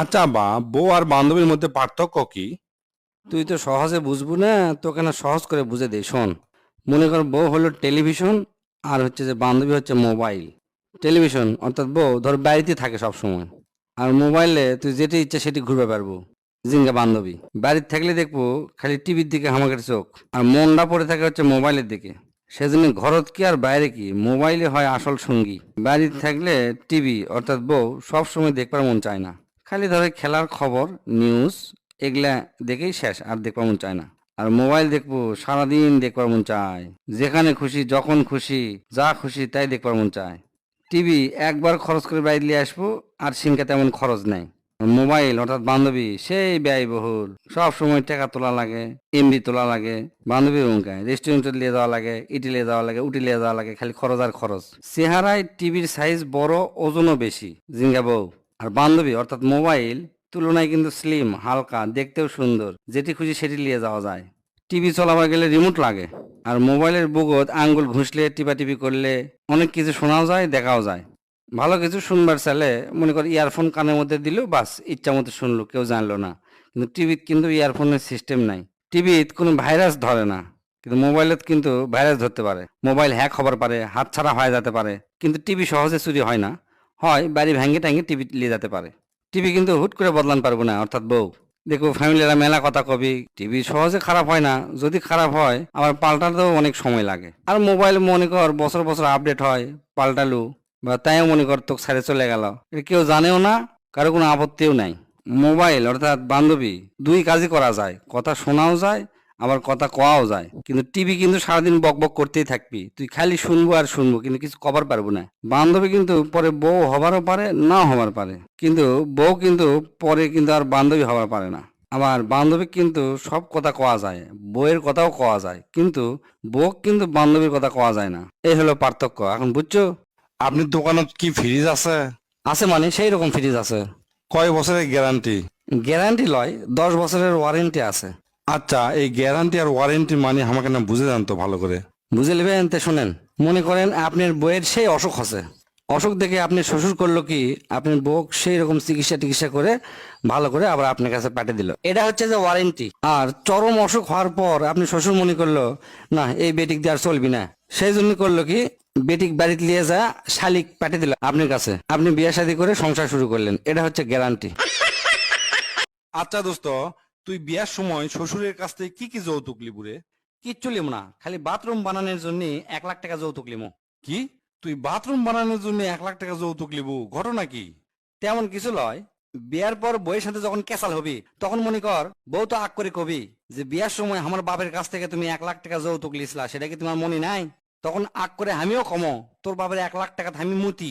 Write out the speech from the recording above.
আচ্ছা বা, বউ আর বান্ধবীর মধ্যে পার্থক্য কি? তুই তো সহজে বুঝব না, তোকে না সহজ করে বুঝে দে শোন। মনে কর বউ হলো টেলিভিশন, আর হচ্ছে যে বান্ধবী হচ্ছে মোবাইল। টেলিভিশন, অর্থাৎ বউ, ধর বাড়িতে থাকে সব সময় আর মোবাইলে তুই যেটি ইচ্ছা সেটি ঘুরবে পারব। জিঙ্গা বান্ধবী। বাড়িতে থাকলে দেখব, খালি টিভির দিকে হামাকের চোখ, আর মনটা পড়ে থাকে হচ্ছে মোবাইলের দিকে। সেজন্য ঘরত কি আর বাইরে কি? মোবাইলে হয় আসল সঙ্গী। বাড়িতে থাকলে টিভি, অর্থাৎ বউ সব সময় দেখবার মন চায় না। খালি ধরে খেলার খবর নিউজ এগুলা দেখেই শেষ, আর দেখবার মন চায় না। আর মোবাইল দেখব, সারাদিন দেখবার মন চায়। যেখানে খুশি, যখন খুশি, যা খুশি তাই দেখবার মন চায়। টিভি একবার খরচ করে বাইরে আসব, আর সিংকা তেমন খরচ নেই। মোবাইল অর্থাৎ বান্ধবী, সেই ব্যয়বহুল। সব সময় টাকা তোলা লাগে এমবি তোলা লাগে বান্ধবী রুমকায় রেস্টুরেন্টে নিয়ে যাওয়া লাগে, ইটি নিয়ে যাওয়া লাগে, উটি নিয়ে যাওয়া লাগে, খালি খরচ আর খরচ। চেহারায় টিভির সাইজ বড়, ওজনও বেশি। জিঙ্গা বউ। আর বান্ধবী, অর্থাৎ মোবাইল, তুলনায় কিন্তু স্লিম হালকা, দেখতেও সুন্দর। যেটি খুশি সেটি নিয়ে যাওয়া যায়। টিভি চলাবার গেলে রিমোট লাগে। আর মোবাইলের বুগত আঙ্গুল ঘুষলে, টিপাটিপি করলে অনেক কিছু শোনাও যায়, দেখাও যায়। ভালো কিছু শুনবার চাইলে মনে কর ইয়ারফোন কানের মধ্যে দিল, বাস ইচ্ছা মতো শুনলো, কেউ জানলো না। কিন্তু টিভিত কিন্তু ইয়ারফোনের সিস্টেম নাই। টিভিত কোনো ভাইরাস ধরে না। কিন্তু মোবাইলত কিন্তু ভাইরাস ধরতে পারে। মোবাইল হ্যাক হবার পারে হাত ছাড়া হয়ে যেতে পারে। কিন্তু টিভি সহজে চুরি হয় না। হয়, বাড়ি ভেঙে ট্যাঙ্গে টিভি নিয়ে যেতে পারে। টিভি কিন্তু হুট করে বদলান পারব না, অর্থাৎ বউ। দেখো ফ্যামিলিরা মেলা কথা কবি। টিভি সহজে খারাপ হয় না, যদি খারাপ হয়, আবার পাল্টাতেও অনেক সময় লাগে। আর মোবাইল মনে কর, বছর বছর আপডেট হয়, পাল্টালু। বা তাইও মনে কর, তোকে ছেড়ে চলে গেল। কেউ জানেও না, কারও কোনো আপত্তিও নাই। মোবাইল, অর্থাৎ বান্ধবী, দুই কাজই করা যায়। কথা শোনাও যায় আবার কথা কোয়াও যায়। কিন্তু টিভি কিন্তু সারাদিন বক বক করতেই থাকবি। তুই খালি শুনব আর শুনব কিন্তু কিছু কভার পারব না। বান্ধবী কিন্তু পরে বউ হবারও পারে না হবার পারে। কিন্তু বউ কিন্তু পরে কিন্তু আর বান্ধবী হবার পারে না। আমার বান্ধবী কিন্তু সব কথা কোয়া যায় বউয়ের কথাও কোয়া যায় কিন্তু বউ কিন্তু বান্ধবীর কথা কোয়া যায় না। এই হলো পার্থক্য। এখন বুঝছ? আপনি দোকানত কি ফ্রিজ আছে? আছে মানে সেই রকম ফ্রিজ আছে। কয় বছরের গ্যারান্টি? গ্যারান্টি লয় দশ বছরের ওয়ারেন্টি আছে। আচ্ছা এই গ্যারান্টি আর ওয়ারেন্টি মানে আমাকে না বুঝে জানতো ভালো করে। বুঝে নেবেন? তে শোনেন, মনে করেন আপনার বইয়ের সেই অসুখ আছে। অসুখ দেখে আপনি শ্বশুর করল কি, আপনার বউ সেই রকম চিকিৎসা টিকিৎসা করে ভালো করে আবার আপনার কাছে পাঠিয়ে দিল। এটা হচ্ছে যে ওয়ারেন্টি আর চরম অসুখ হওয়ার পর আপনি শ্বশুর মনে করল, না, এই বেটিক দিয়ে আর চলবি না। সেই জন্য করল কি, বেটিক বাড়িতে নিয়ে যা, শালিক পাঠিয়ে দিল আপনার কাছে। আপনি বিয়ে শাদী করে সংসার শুরু করলেন। এটা হচ্ছে গ্যারান্টি আচ্ছা দোস্ত তুই বিয়ার সময় শ্বশুরের কাছ থেকে কি কি যৌতুক লিবুরে কিচ্ছু লিমো না খালি বাথরুম বানানোর জন্য এক লাখ টাকা যৌতুক লিমো কি? তুই বাথরুম বানানোর জন্য এক লাখ টাকা যৌতুক লিবু ঘটনা কি? তেমন কিছু লয়। বিয়ার পর বইয়ের সাথে যখন ক্যাসাল হবি তখন মনে কর বউ তো আগ করে কবি যে বিয়ার সময় আমার বাপের কাছ থেকে তুমি এক লাখ টাকা যৌতুক লিসলা সেটা কি তোমার মনে নাই? তখন আগ করে আমিও কমো তোর বাপের এক লাখ টাকা আমি মুতি।